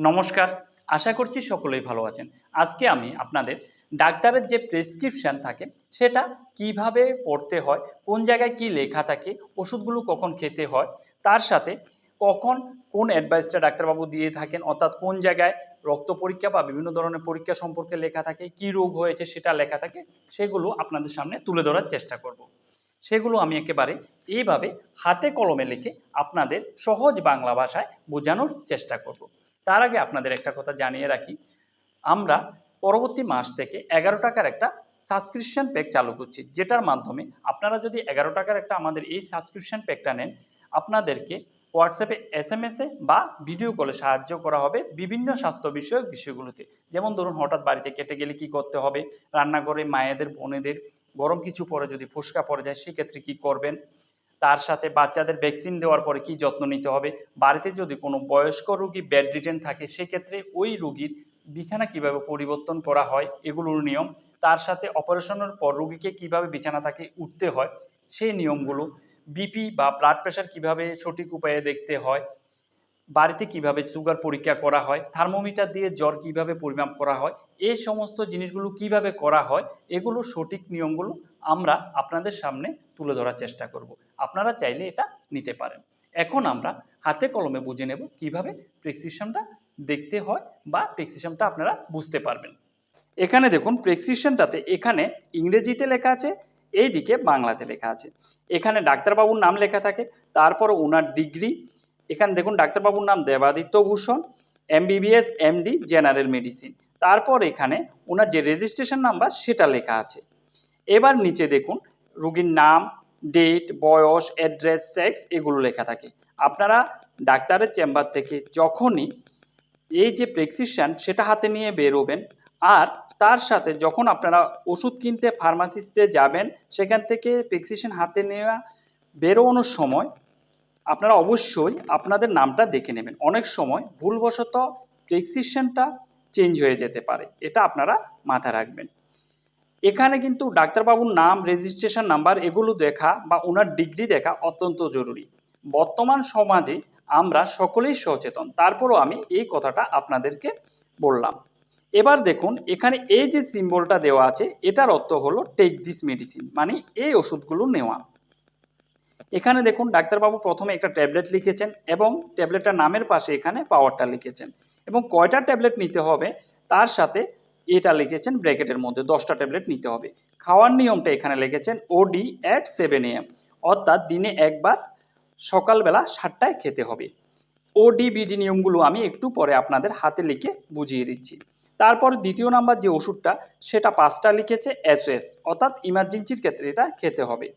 নমস্কার, আশা করছি সকলেই ভালো আছেন। আজকে আমি আপনাদের ডাক্তারের যে প্রেসক্রিপশন থাকে, সেটা কীভাবে পড়তে হয়, কোন জায়গায় কি লেখা থাকে, ওষুধগুলো কখন খেতে হয়, তার সাথে কখন কোন অ্যাডভাইসটা ডাক্তারবাবু দিয়ে থাকেন, অর্থাৎ কোন জায়গায় রক্ত পরীক্ষা বা বিভিন্ন ধরনের পরীক্ষা সম্পর্কে লেখা থাকে, কি রোগ হয়েছে সেটা লেখা থাকে, সেগুলো আপনাদের সামনে তুলে ধরার চেষ্টা করব। সেগুলো আমি একেবারে এইভাবে হাতে কলমে লিখে আপনাদের সহজ বাংলা ভাষায় বোঝানোর চেষ্টা করব। তার আগে আপনাদের একটা কথা জানিয়ে রাখি। আমরা পরবর্তী মাস থেকে এগারো টাকার একটা সাবস্ক্রিপশন প্যাক চালু করছি, যেটার মাধ্যমে আপনারা যদি এগারো টাকার একটা আমাদের এই সাবস্ক্রিপশন প্যাকটা নেন, আপনাদেরকে হোয়াটসঅ্যাপে এস এম এসে বা ভিডিও কলে সাহায্য করা হবে বিভিন্ন স্বাস্থ্য বিষয়ক বিষয়গুলোতে। যেমন ধরুন, হঠাৎ বাড়িতে কেটে গেলে কি করতে হবে? রান্নাঘরে মায়েদের, বোনেদের গরম কিছু পরে যদি ফুসকা পড়ে যায়, সেক্ষেত্রে কি করবেন? তার সাথে বাচ্চাদের ভ্যাকসিন দেওয়ার পরে কি যত্ন নিতে হবে? বাড়িতে যদি কোনো বয়স্ক রোগী বেড রিটেন থাকে, সেক্ষেত্রে ওই রোগীর বিছানা কীভাবে পরিবর্তন করা হয় এগুলোর নিয়ম। তার সাথে অপারেশনের পর রোগীকে কীভাবে বিছানা থেকে উঠতে হয়, সেই নিয়মগুলো। বিপি বা ব্লাড প্রেশার কীভাবে সঠিক উপায়ে দেখতে হয়, বাড়িতে কীভাবে সুগার পরীক্ষা করা হয় থার্মোমিটার দিয়ে জ্বর কীভাবে পরিমাপ করা হয়, এই সমস্ত জিনিসগুলো কীভাবে করা হয়, এগুলো সঠিক নিয়মগুলো আমরা আপনাদের সামনে তুলে ধরার চেষ্টা করব। আপনারা চাইলে এটা নিতে পারেন। এখন আমরা হাতে কলমে বুঝে নেব কীভাবে প্রেসক্রিপশনটা দেখতে হয় বা প্রেসক্রিপশনটা আপনারা বুঝতে পারবেন। এখানে দেখুন, প্রেসক্রিপশনটাতে এখানে ইংরেজিতে লেখা আছে, এইদিকে বাংলাতে লেখা আছে। এখানে ডাক্তারবাবুর নাম লেখা থাকে, তারপর ওনার ডিগ্রি। এখানে দেখুন, ডাক্তারবাবুর নাম Debaditya Bhushan, MBBS, MD, general medicine. তারপর এখানে ওনার যে রেজিস্ট্রেশন নাম্বার, সেটা লেখা আছে। এবার নিচে দেখুন, রুগীর নাম ডেট বয়স অ্যাড্রেস সেক্স এগুলো লেখা থাকে। আপনারা ডাক্তারের চেম্বার থেকে যখনই এই যে প্রেসক্রিপশান সেটা হাতে নিয়ে বেরোবেন আর তার সাথে যখন আপনারা ওষুধ কিনতে ফার্মাসিস্টে যাবেন, সেখান থেকে প্রেসক্রিপশন হাতে নেওয়া বেরোনোর সময় আপনারা অবশ্যই আপনাদের নামটা দেখে নেবেন। অনেক সময় ভুলবশত প্রেসক্রিপশনটা চেঞ্জ হয়ে যেতে পারে। এটা আপনারা মাথায় রাখবেন। এখানে কিন্তু ডাক্তারবাবুর নাম রেজিস্ট্রেশন নাম্বার এগুলো দেখা বা ওনার ডিগ্রি দেখা অত্যন্ত জরুরি। বর্তমান সমাজে আমরা সকলেই সচেতন, তারপরও আমি এই কথাটা আপনাদেরকে বললাম। এবার দেখুন, এখানে এই যে সিম্বলটা দেওয়া আছে, এটার অর্থ হলো টেক দিস মেডিসিন মানে এই ওষুধগুলো নেওয়া। এখানে দেখুন, ডাক্তারবাবু প্রথমে একটা ট্যাবলেট লিখেছেন এবং ট্যাবলেটটার নামের পাশে এখানে পাওয়ারটা লিখেছেন। এবং কয়টা ট্যাবলেট নিতে হবে, তার সাথে এটা লিখেছেন ব্র্যাকেটের মধ্যে, দশটা ট্যাবলেট নিতে হবে। খাওয়ার নিয়মটা এখানে লিখেছেন ওডি অ্যাট সেভেন এম অর্থাৎ দিনে একবার সকালবেলা সাতটায় খেতে হবে। ওডিবিডি নিয়মগুলো আমি একটু পরে আপনাদের হাতে লিখে বুঝিয়ে দিচ্ছি। তারপর দ্বিতীয় নাম্বার যে ওষুধটা, সেটা পাঁচটা লিখেছে এসওএস অর্থাৎ ইমার্জেন্সির ক্ষেত্রে এটা খেতে হবে।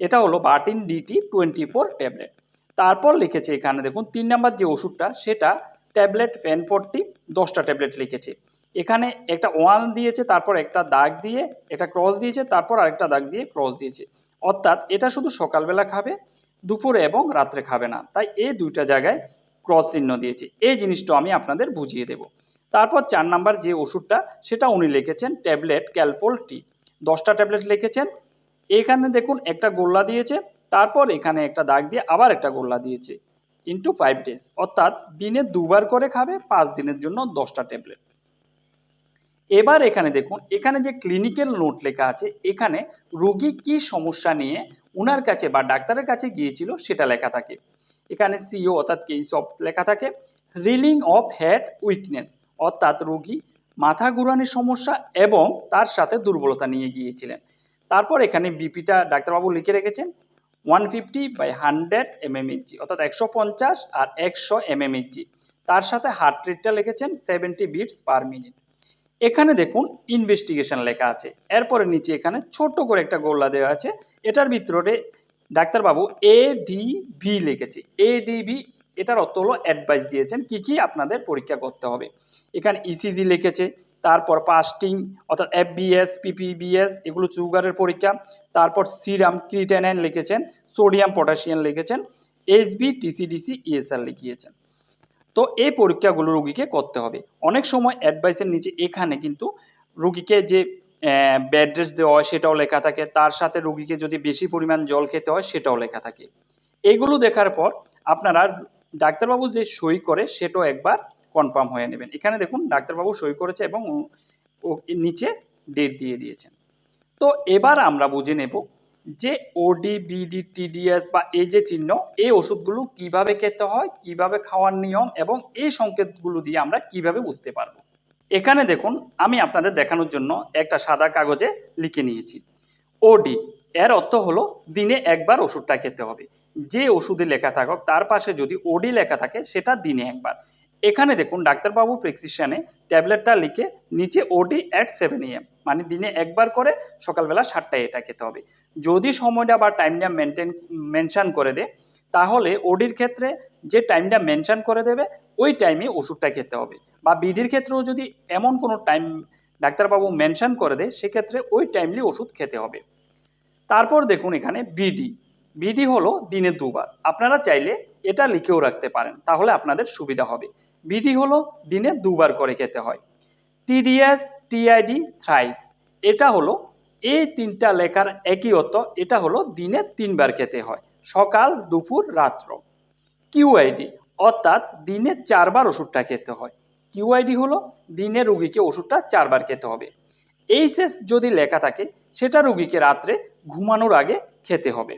এটা হলো Vertin DT twenty four tablet তারপর লিখেছে এখানে দেখুন, তিন নাম্বার যে ওষুধটা, সেটা ট্যাবলেট ফ্যান ফোরটি দশটা ট্যাবলেট লিখেছে। এখানে একটা ওয়ান দিয়েছে, তারপর একটা দাগ দিয়ে এটা ক্রস দিয়েছে, তারপর আরেকটা দাগ দিয়ে ক্রস দিয়েছে। অর্থাৎ এটা শুধু সকালবেলা খাবে, দুপুরে এবং রাত্রে খাবে না। তাই এই দুইটা জায়গায় ক্রস চিহ্ন দিয়েছে। এই জিনিসটা আমি আপনাদের বুঝিয়ে দেব। তারপর চার নাম্বার যে ওষুধটা, সেটা উনি লিখেছেন ট্যাবলেট ক্যালপোল টি। দশটা ট্যাবলেট লিখেছেন। এখানে দেখুন, একটা গোল্লা দিয়েছে, তারপর এখানে একটা দাগ দিয়ে আবার একটা গোল্লা দিয়েছে। ইন্টু ফাইভ ডেজ অর্থাৎ দিনে দুবার করে খাবে, পাঁচ দিনের জন্য দশটা ট্যাবলেট। এবার এখানে দেখুন, এখানে যে ক্লিনিক্যাল নোট লেখা আছে, এখানে রোগী কি সমস্যা নিয়ে উনার কাছে বা ডাক্তারের কাছে গিয়েছিল সেটা লেখা থাকে। এখানে সিও অর্থাৎ কেস অফ লেখা থাকে রিলিং অফ হেড উইকনেস অর্থাৎ রোগী মাথা ঘুরানোর সমস্যা এবং তার সাথে দুর্বলতা নিয়ে গিয়েছিলেন। তারপর এখানে বিপিটা ডাক্তারবাবু লিখে রেখেছেন one fifty by hundred mmHg অর্থাৎ একশো পঞ্চাশ আর একশো এমএমএইচজি তার সাথে হার্ট রেটটা লিখেছেন সেভেন্টি বিটস পার মিনিট এখানে দেখুন ইনভেস্টিগেশন লেখা আছে। এরপরে নিচে এখানে ছোট্ট করে একটা গোল্লা দেওয়া আছে। এটার ভিতরে ডাক্তারবাবু এ ডি ভি লিখেছে। এ ডি ভি এটার অর্থ হলো অ্যাডভাইস দিয়েছেন কি কি আপনাদের পরীক্ষা করতে হবে। এখানে ইসিজি লিখেছে, তারপর পাস্টিং অর্থাৎ এফ এফবিএস পিপিবিএস এগুলো সুগারের পরীক্ষা। তারপর সিরাম ক্রিটেনাইন লিখেছেন সোডিয়াম পটাশিয়াম লিখেছেন এসবি টিসিডিসি ইএসআর লিখিয়েছেন। তো এই পরীক্ষাগুলো রুগীকে করতে হবে। অনেক সময় অ্যাডভাইসের নিচে এখানে কিন্তু রুগীকে যে বেড রেস্ট দেওয়া হয় সেটাও লেখা থাকে। তার সাথে রুগীকে যদি বেশি পরিমাণ জল খেতে হয় সেটাও লেখা থাকে। এগুলো দেখার পর আপনারা ডাক্তারবাবু যে সই করে সেটাও একবার কনফার্ম হয়ে নেবেন। এখানে দেখুন ডাক্তারবাবু সই করেছে এবং নিচে ডেট দিয়ে দিয়েছেন। তো এবার আমরা বুঝে নেব যে ওডি বিডি টিডিএস বা এই যে চিহ্ন, এই ওষুধগুলো কীভাবে খেতে হয়, কীভাবে খাওয়ার নিয়ম এবং এই সংকেতগুলো দিয়ে আমরা কীভাবে বুঝতে পারব? এখানে দেখুন, আমি আপনাদের দেখানোর জন্য একটা সাদা কাগজে লিখে নিয়েছি। ওডি এর অর্থ হলো দিনে একবার ওষুধটা খেতে হবে। যে ওষুধে লেখা থাকুক, তার পাশে যদি ওডি লেখা থাকে, সেটা দিনে একবার। এখানে দেখুন, ডাক্তারবাবু প্রেসক্রিপশানে ট্যাবলেটটা লিখে নিচে ওডি অ্যাট সেভেন এম মানে দিনে একবার করে সকালবেলা সাতটায় এটা খেতে হবে। যদি সময়টা বা টাইমটা মেনটেন মেনশান করে দেয় তাহলে ওডির ক্ষেত্রে যে টাইমটা মেনশান করে দেবে, ওই টাইমে ওষুধটা খেতে হবে। বা বিডির ক্ষেত্রেও যদি এমন কোনো টাইম ডাক্তারবাবু মেনশন করে দেয়, সেক্ষেত্রে ওই টাইমলি ওষুধ খেতে হবে। তারপর দেখুন এখানে বিডি বিডি হলো দিনে দুবার। আপনারা চাইলে এটা লিখেও রাখতে পারেন, তাহলে আপনাদের সুবিধা হবে। বিডি হলো দিনে দুবার করে খেতে হয়। টিডিএস টিআইডি থ্রাইস এটা হলো, এই তিনটা লেখার একই অর্থ, এটা হলো দিনে তিনবার খেতে হয়, সকাল, দুপুর, রাত্র। কিউআইডি অর্থাৎ দিনে চারবার ওষুধটা খেতে হয়। কিউআইডি হলো, দিনে রুগীকে ওষুধটা চারবার খেতে হবে। এইচএস যদি লেখা থাকে, সেটা রুগীকে রাত্রে ঘুমানোর আগে খেতে হবে।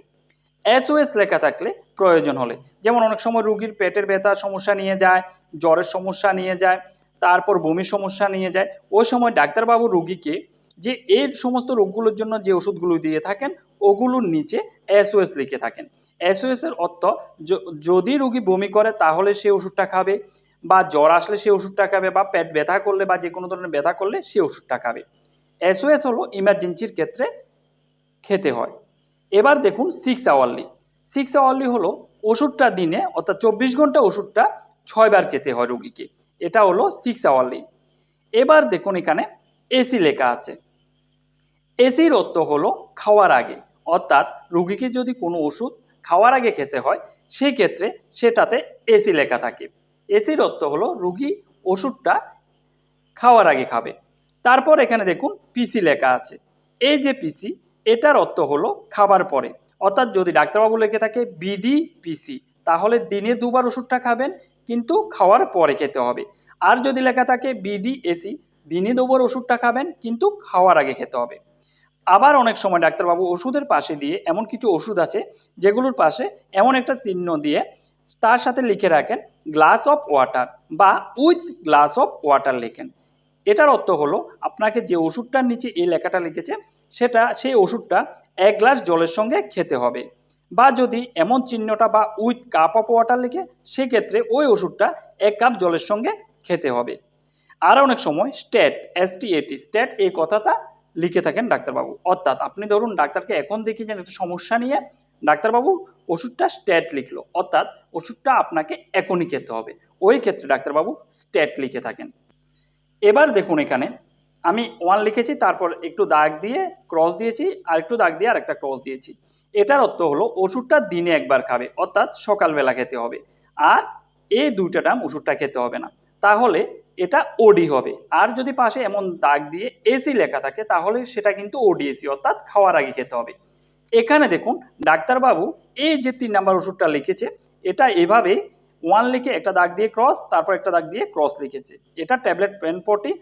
এসওএস লেখা থাকলে প্রয়োজন হলে, যেমন অনেক সময় রুগীর পেটের ব্যথার সমস্যা নিয়ে যায়, জ্বরের সমস্যা নিয়ে যায় তারপর বমির সমস্যা নিয়ে যায়। ওই সময় ডাক্তারবাবু রুগীকে যে এর সমস্ত রোগগুলোর জন্য যে ওষুধগুলো দিয়ে থাকেন, ওগুলোর নিচে এসওএস লিখে থাকেন। এসওএস এর অর্থ যদি রুগী বমি করে তাহলে সে ওষুধটা খাবে বা জ্বর আসলে সে ওষুধটা খাবে বা পেট ব্যথা করলে বা যে কোনো ধরনের ব্যথা করলে সে ওষুধটা খাবে। এসওএস হলো ইমার্জেন্সির ক্ষেত্রে খেতে হয়। এবার দেখুন সিক্স আওয়ারলি সিক্স আওয়ারলি হলো ওষুধটা দিনে অর্থাৎ চব্বিশ ঘণ্টা ওষুধটা ছয়বার খেতে হয় রুগীকে। এটা হলো সিক্স আওয়ারলি এবার দেখুন এখানে এসি লেখা আছে। এসির অর্থ হলো খাওয়ার আগে। অর্থাৎ রুগীকে যদি কোনো ওষুধ খাওয়ার আগে খেতে হয়, সেক্ষেত্রে সেটাতে এসি লেখা থাকে। এসির অর্থ হলো রুগী ওষুধটা খাওয়ার আগে খাবে। তারপর এখানে দেখুন পিসি লেখা আছে। এই যে পিসি এটার অর্থ হলো খাবার পরে। অর্থাৎ যদি ডাক্তারবাবু লেখে থাকে, বিডি, পিসি। তাহলে দিনে দুবার ওষুধটা খাবেন কিন্তু খাওয়ার পরে খেতে হবে। আর যদি লেখা থাকে বিডি এসি দিনে দুবার ওষুধটা খাবেন, কিন্তু খাওয়ার আগে খেতে হবে। আবার অনেক সময় ডাক্তারবাবু ওষুধের পাশে দিয়ে এমন কিছু ওষুধ আছে, যেগুলোর পাশে এমন একটা চিহ্ন দিয়ে তার সাথে লিখে রাখেন, গ্লাস অফ ওয়াটার বা উইথ গ্লাস অফ ওয়াটার লেখেন। এটার অর্থ হলো, আপনাকে যে ওষুধটার নিচে এই লেখাটা লিখেছে, সেটা, সেই ওষুধটা এক গ্লাস জলের সঙ্গে খেতে হবে। বা যদি এমন চিহ্নটা বা উইথ কাপ অফ ওয়াটার লিখে, সেক্ষেত্রে ওই ওষুধটা এক কাপ জলের সঙ্গে খেতে হবে। আর অনেক সময় স্ট্যাট এসটিএটি স্ট্যাট এই কথাটা লিখে থাকেন ডাক্তারবাবু। অর্থাৎ আপনি ধরুন ডাক্তারকে এখন দেখিয়েছেন একটা সমস্যা নিয়ে ডাক্তারবাবু ওষুধটা স্ট্যাট লিখলো। অর্থাৎ ওষুধটা আপনাকে এখনই খেতে হবে। ওই ক্ষেত্রে ডাক্তারবাবু স্ট্যাট লিখে থাকেন। এবার দেখুন এখানে আমি ওয়ান লিখেছি, তারপর একটু দাগ দিয়ে ক্রস দিয়েছি, আর একটু দাগ দিয়ে আর একটা ক্রস দিয়েছি। এটার অর্থ হলো ওষুধটা দিনে একবার খাবে, অর্থাৎ সকালবেলা খেতে হবে। আর এই দুইটা টাইম ওষুধটা খেতে হবে না। তাহলে এটা ওডি হবে। আর যদি পাশে এমন দাগ দিয়ে এসি লেখা থাকে, তাহলে সেটা কিন্তু ওডিএসি অর্থাৎ খাওয়ার আগে খেতে হবে। এখানে দেখুন, ডাক্তারবাবু এই যে তিন নাম্বার ওষুধটা লিখেছে, এটা এভাবে ওয়ান লিখে একটা দাগ দিয়ে ক্রস তারপর একটা দাগ দিয়ে ক্রস লিখেছে। এটা ট্যাবলেট পেন পটি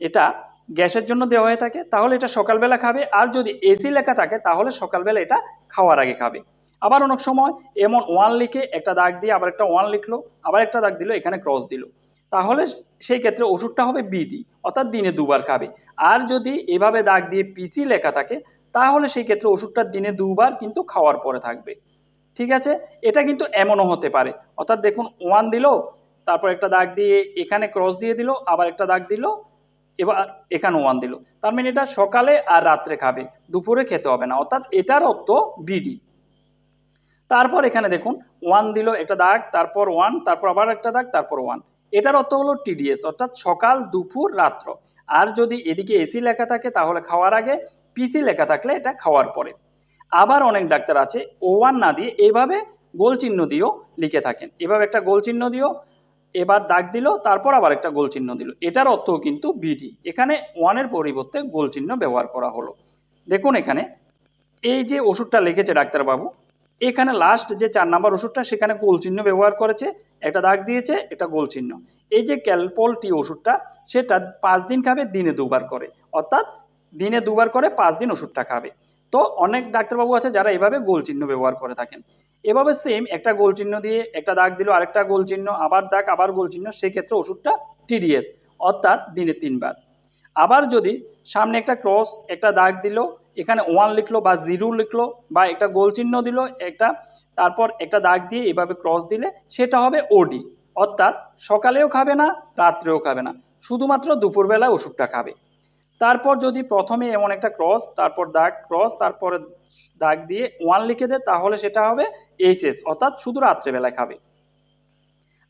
এটা গ্যাসের জন্য দেওয়া হয়ে থাকে, তাহলে এটা সকালবেলা খাবে। আর যদি এসি লেখা থাকে, তাহলে সকালবেলা এটা খাওয়ার আগে খাবে। আবার অনেক সময় এমন ওয়ান লিখে একটা দাগ দিয়ে আবার একটা ওয়ান লিখলো, আবার একটা দাগ দিল, এখানে ক্রস দিল। তাহলে সেই ক্ষেত্রে ওষুধটা হবে বিডি অর্থাৎ দিনে দুবার খাবে। আর যদি এভাবে দাগ দিয়ে পিসি লেখা থাকে, তাহলে সেই ক্ষেত্রে ওষুধটা দিনে দুবার কিন্তু খাওয়ার পরে থাকবে। ঠিক আছে? এটা কিন্তু এমনও হতে পারে। অর্থাৎ দেখুন, ওয়ান দিল, তারপর একটা দাগ দিয়ে এখানে ক্রস দিয়ে দিল, আবার একটা দাগ দিল এবার এখানে ওয়ান দিল। তার মানে এটা সকালে আর রাত্রে খাবে, দুপুরে খেতে হবে না। অর্থাৎ এটার অর্থ বিডি তারপর এখানে দেখুন ওয়ান দিল একটা দাগ, তারপর ওয়ান তারপর আবার একটা দাগ, তারপর ওয়ান এটার অর্থ হলো টিডিএস অর্থাৎ সকাল, দুপুর, রাত্র। আর যদি এদিকে এসি লেখা থাকে, তাহলে খাওয়ার আগে পিসি লেখা থাকলে এটা খাওয়ার পরে। আবার অনেক ডাক্তার আছে ওয়ান না দিয়ে এইভাবে গোল চিহ্ন দিয়েও লিখে থাকেন। এভাবে একটা গোল চিহ্ন দিয়েও এবার দাগ দিল, তারপর আবার একটা গোল চিহ্ন দিল। এটার অর্থ কিন্তু বিডি এখানে ওয়ানের পরিবর্তে গোল চিহ্ন ব্যবহার করা হলো। দেখুন এখানে, এই যে ওষুধটা লিখেছে ডাক্তারবাবু, এখানে লাস্ট যে চার নাম্বার ওষুধটা, সেখানে গোল চিহ্ন ব্যবহার করেছে, একটা দাগ দিয়েছে এটা গোল চিহ্ন। এই যে ক্যালপল টি ওষুধটা, সেটা পাঁচ দিন খাবে, দিনে দুবার করে। অর্থাৎ দিনে দুবার করে পাঁচ দিন ওষুধটা খাবে। তো অনেক ডাক্তারবাবু আছে যারা এভাবে গোল চিহ্ন ব্যবহার করে থাকেন। এভাবে সেম একটা গোল চিহ্ন দিয়ে একটা দাগ দিল, আরেকটা গোল চিহ্ন, আবার দাগ, আবার গোল চিহ্ন, সেক্ষেত্রে ওষুধটা টিডিএস অর্থাৎ দিনে তিনবার। আবার যদি সামনে একটা ক্রস একটা দাগ দিল, এখানে ওয়ান লিখলো বা জিরো লিখলো বা একটা গোল চিহ্ন দিল, একটা, তারপর একটা দাগ দিয়ে এভাবে ক্রস দিলে সেটা হবে ওডি অর্থাৎ সকালেও খাবে না, রাত্রেও খাবে না। শুধুমাত্র দুপুরবেলায় ওষুধটা খাবে। তারপর যদি প্রথমে এমন একটা ক্রস তারপর দাগ ক্রস তারপরে দাগ দিয়ে ওয়ান লিখে দেয় তাহলে সেটা হবে এইচএস অর্থাৎ শুধু রাত্রেবেলায় খাবে।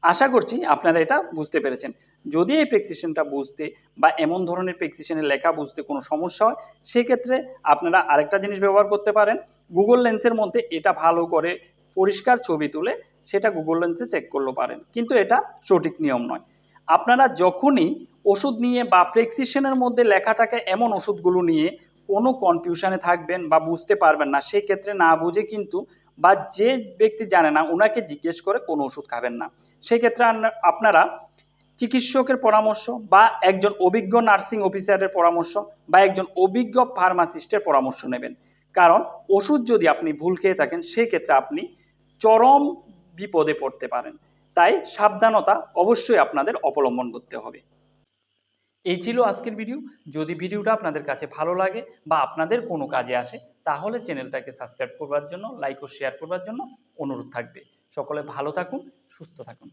আশা করছি আপনারা এটা বুঝতে পেরেছেন। যদি এই প্রেসক্রিপশনটা বুঝতে বা এমন ধরনের প্রেসক্রিপশনের লেখা বুঝতে কোনো সমস্যা হয়, সেক্ষেত্রে আপনারা আরেকটা জিনিস ব্যবহার করতে পারেন। গুগল লেন্সের মধ্যে এটা ভালো করে পরিষ্কার ছবি তুলে সেটা গুগল লেন্সে চেক করলে পারেন। কিন্তু এটা সঠিক নিয়ম নয়। আপনারা যখনই ওষুধ নিয়ে বা প্রেসক্রিপশনের মধ্যে লেখা থাকে এমন ওষুধগুলো নিয়ে কোনো কনফিউশনে থাকবেন বা বুঝতে পারবেন না। সেই ক্ষেত্রে না বুঝে কিন্তু বা যে ব্যক্তি জানে না ওনাকে জিজ্ঞেস করে কোনো ওষুধ খাবেন না। সেক্ষেত্রে আপনারা চিকিৎসকের পরামর্শ বা একজন অভিজ্ঞ নার্সিং অফিসারের পরামর্শ বা একজন অভিজ্ঞ ফার্মাসিস্টের পরামর্শ নেবেন। কারণ ওষুধ যদি আপনি ভুল খেয়ে থাকেন, সেক্ষেত্রে আপনি চরম বিপদে পড়তে পারেন। তাই সাবধানতা অবশ্যই আপনাদের অবলম্বন করতে হবে। এই ছিল আজকের ভিডিও যদি ভিডিওটা আপনাদের কাছে ভালো লাগে বা আপনাদের কোনো কাজে আসে, তাহলে চ্যানেলটাকে সাবস্ক্রাইব করবার জন্য লাইক ও শেয়ার করবার জন্য অনুরোধ থাকবে। সকলে ভালো থাকুন, সুস্থ থাকুন।